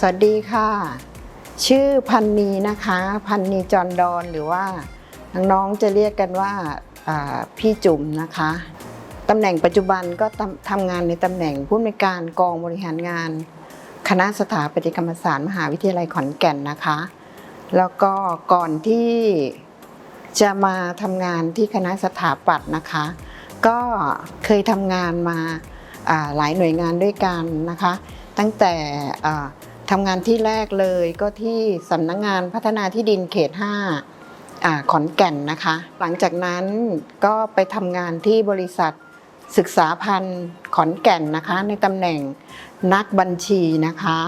สวัสดีค่ะ ชื่อพันนีนะคะ พันนีจอนดอนหรือว่าน้องๆจะเรียกกันว่าพี่จุ๋มนะคะตำแหน่งปัจจุบันก็ทำทำงานในตำแหน่งผู้อำนวยการกองบริหารงาน คณะสถาปัตยกรรมศาสตร์มหาวิทยาลัยขอนแก่นนะคะ แล้วก็ก่อนที่จะมาทำงานที่คณะสถาปัตย์นะคะ ก็เคยทำงานมาหลายหน่วยงานด้วยกันนะคะ ตั้งแต่ ทำงานที่แรกเลยก็ที่สำนักงงานพัฒนาที่ดินเขต 5อ่าขอนแก่นนะคะ หลังจากนั้นก็ไปทำงานที่บริษัทศึกษาพันธ์ขอนแก่นนะคะ ในตำแหน่งนักบัญชีนะคะ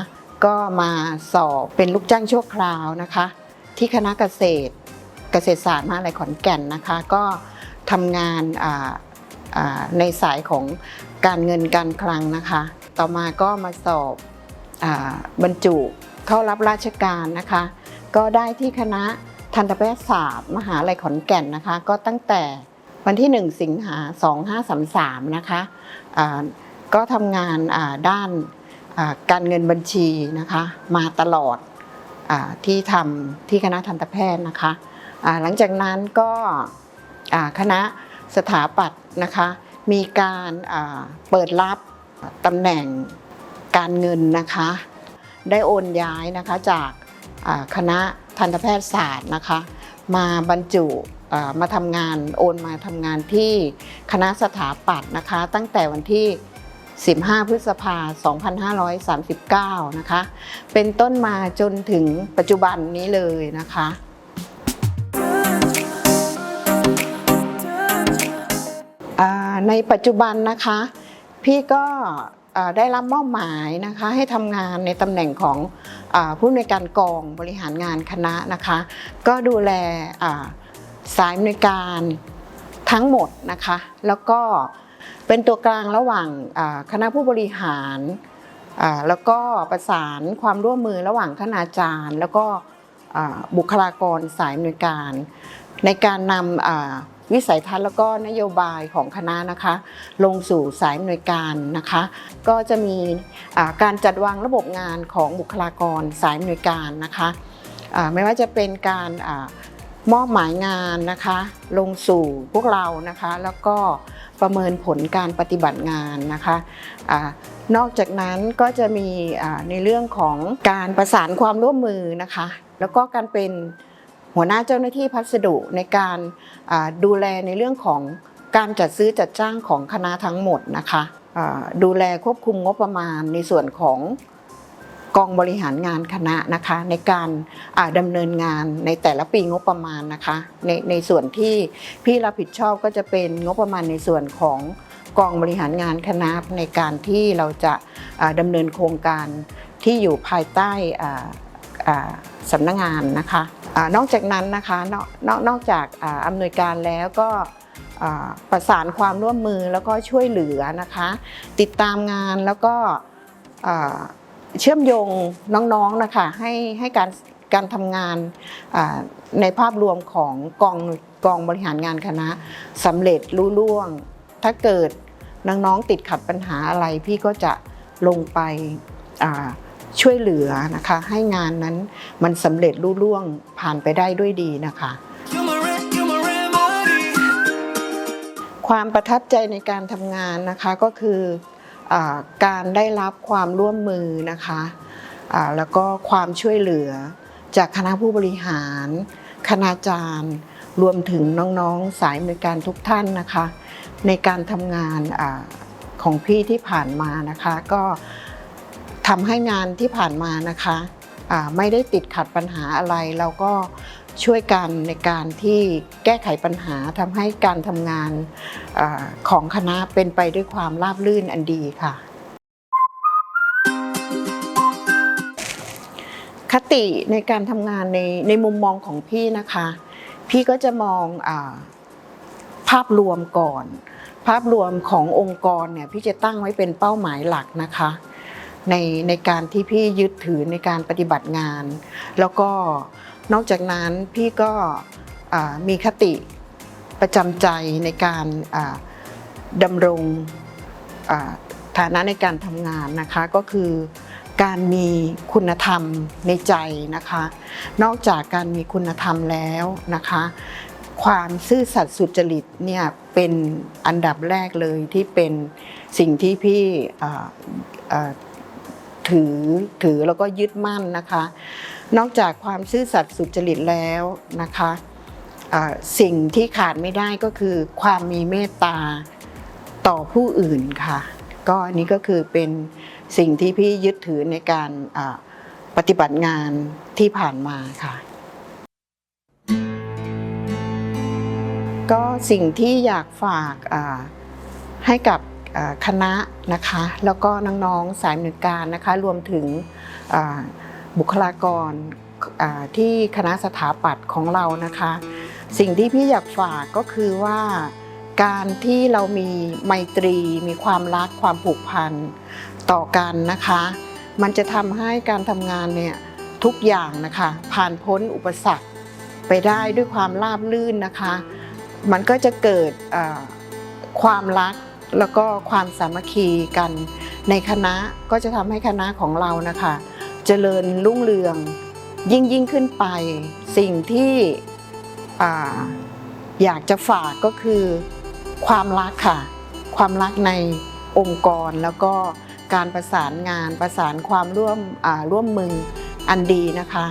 ก็มาสอบเป็นลูกจ้างชั่วคราวนะคะ ที่คณะเกษตรเกษตรศาสตร์มหาลัยขอนแก่นนะคะ ก็ทำงานในสายของการเงินการคลังนะคะ ต่อมาก็มาสอบ บรรจุเข้ารับราชการนะคะ ก็ได้ที่คณะทันตแพทยศาสตร์มหาลัยขอนแก่นนะคะ ก็ตั้งแต่วันที่ 1 สิงหา 2533 นะคะก็ทำงานด้านการเงินบัญชีนะคะ มาตลอดอที่ทำที่คณะทันตแพทย์นะคะหลังจากนั้นก็คณะสถาปัตย์นะคะ มีการเปิดรับตำแหน่ง การเงินนะคะ ได้โอนย้ายนะคะจากคณะทันตแพทยศาสตร์นะคะ มาบรรจุมาทำงานโอนมาทำงานที่คณะสถาปัตย์นะคะ ตั้งแต่วันที่ 15 พฤษภา 2539 นะคะ เป็นต้นมาจนถึงปัจจุบันนี้เลยนะคะในปัจจุบันนะคะ พี่ก็ ได้รับมอบหมายนะคะให้ทำงานในตำแหน่งของอผู้อำนวยการกองบริหารงานคณะนะคะ ก็ดูแลสายอำนวยการทั้งหมดนะคะ แล้วก็เป็นตัวกลางระหว่างคณะผู้บริหารแล้วก็ประสานความร่วมมือระหว่างคณาจารย์ แล้วก็บุคลากรสายอำนวยการ ในการนำ วิสัยทัศน์แล้วก็นโยบายของคณะนะคะ ลงสู่สายอำนวยการนะคะ ก็จะมีการจัดวางระบบงานของบุคลากรสายอำนวยการนะคะไม่ว่าจะเป็นการมอบหมายงานนะคะ ลงสู่พวกเรานะคะ แล้วก็ประเมินผลการปฏิบัติงานนะคะอนอกจากนั้นก็จะมีในเรื่องของการประสานความร่วมมือนะคะ แล้วก็การเป็น หัวหน้าเจ้าหน้าที่พัสดุในการดูแลในเรื่องของการจัดซื้อจัดจ้างของคณะทั้งหมดนะคะดูแลควบคุมงบประมาณในส่วนของกองบริหารงานคณะนะคะในการอ่าดำเนินงานในแต่ละปีงบประมาณนะคะในในส่วนที่พี่รับผิดชอบก็จะเป็นงบประมาณในส่วนของกองบริหารงานคณะในการที่เราจะอ่าดำเนินโครงการที่อยู่ภายใต้อ่าอ่าสำนักงานนะคะ อนอกจากนั้นนะคะนอกนอกนอกจากอำนวยการแล้วก็ประสานความร่วมมือแล้วก็ช่วยเหลือนะคะ ติดตามงานแล้วก็เชื่อมโยงน้องๆนะคะให้ให้การการทำงานในภาพรวมของกองกองบริหารงานคณะสำเร็จรุ่ล่วง ถ้าเกิดน้องๆติดขัดปัญหาอะไรพี่ก็จะลงไป ช่วยเหลือนะคะ ให้งานนั้นมันสำเร็จรุ่ล่วงผ่านไปได้ด้วยดีนะคะ ความประทับใจในการทำงานนะคะก็คืออการได้รับความร่วมมือนะคะแล้วก็ความช่วยเหลือจากคณะผู้บริหาร คณาจารย์ รวมถึงน้องๆสายบริการทุกท่านนะคะ ในการทำงานอของพี่ที่ผ่านมานะคะ ก็ ทำให้งานที่ผ่านมานะคะไม่ได้ติดขัดปัญหาอะไรเราก็ช่วยกันในการที่แก้ไขปัญหาทำให้การทำงานอของคณะเป็นไปด้วยความราบรื่นอันดีค่ะ คติในการทำงานในในมุมมองของพี่นะคะ พี่ก็จะมองอาภาพรวมก่อน ภาพรวมขององค์กรเนี่ยพี่จะตั้งไว้เป็นเป้าหมายหลักนะคะ ในในการที่พี่ยึดถือในการปฏิบัติงาน แล้วก็นอกจากนั้นพี่ก็มีคติประจำใจในการดำรงฐานะในการทำงานนะคะก็คือการมีคุณธรรมในใจนะคะ นอกจากการมีคุณธรรมแล้วนะคะ ความซื่อสัตย์สุจริตเนี่ยเป็นอันดับแรกเลยที่เป็นสิ่งที่พี่ ถือถือแล้วก็ยึดมั่นนะคะ นอกจากความซื่อสัตย์สุจริตแล้วนะคะสิ่งที่ขาดไม่ได้ก็คือความมีเมตตาต่อผู้อื่นค่ะ ก็อันนี้ก็คือเป็นสิ่งที่พี่ยึดถือในการปฏิบัติงานที่ผ่านมาค่ะ ก็สิ่งที่อยากฝากให้กับ คณะนะคะ แล้วก็น้องๆสายมือการนะคะ รวมถึงบุคลากรที่คณะสถาปัตย์ของเรานะคะ สิ่งที่พี่อยากฝากก็คือว่าการที่เรามีไมตรี มีความรักความผูกพันต่อกันนะคะ มันจะทำให้การทำงานเนี่ยทุกอย่างนะคะ ผ่านพ้นอุปสรรคไปได้ด้วยความราบรื่นนะคะ มันก็จะเกิดความรัก แล้วก็ความสามัคคีกันในคณะก็จะทำให้คณะของเรานะคะเจริญรุ่งเรืองยิ่งยิ่งขึ้นไป สิ่งที่ออยากจะฝากก็คือความรักค่ะ ความรักในองค์กรแล้วก็การประสานงานประสานความร่วมร่วมมืออันดีนะคะ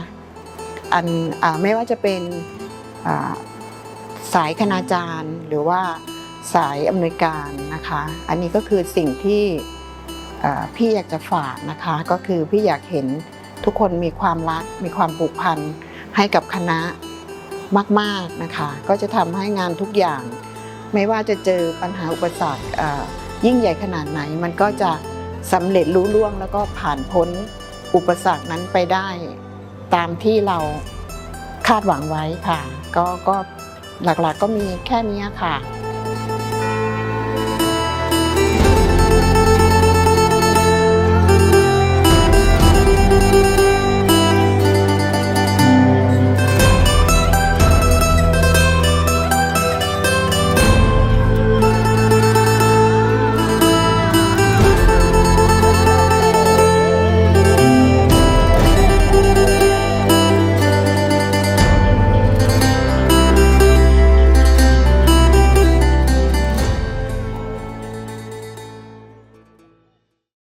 อันอไม่ว่าจะเป็นสายคณาจารย์หรือว่า สายอำนวยการนะคะ อันนี้ก็คือสิ่งที่พี่อยากจะฝากนะคะ ก็คือพี่อยากเห็นทุกคนมีความรัก มีความผูกพันให้กับคณะมากๆนะคะ ก็จะทำให้งานทุกอย่าง ไม่ว่าจะเจอปัญหาอุปสรรคยิ่งใหญ่ขนาดไหน มันก็จะสำเร็จรู้ล่วง แล้วก็ผ่านพ้นอุปสรรคนั้นไปได้ตามที่เราคาดหวังไว้ค่ะ ก็ก็หลักๆก็มีแค่นี้ค่ะ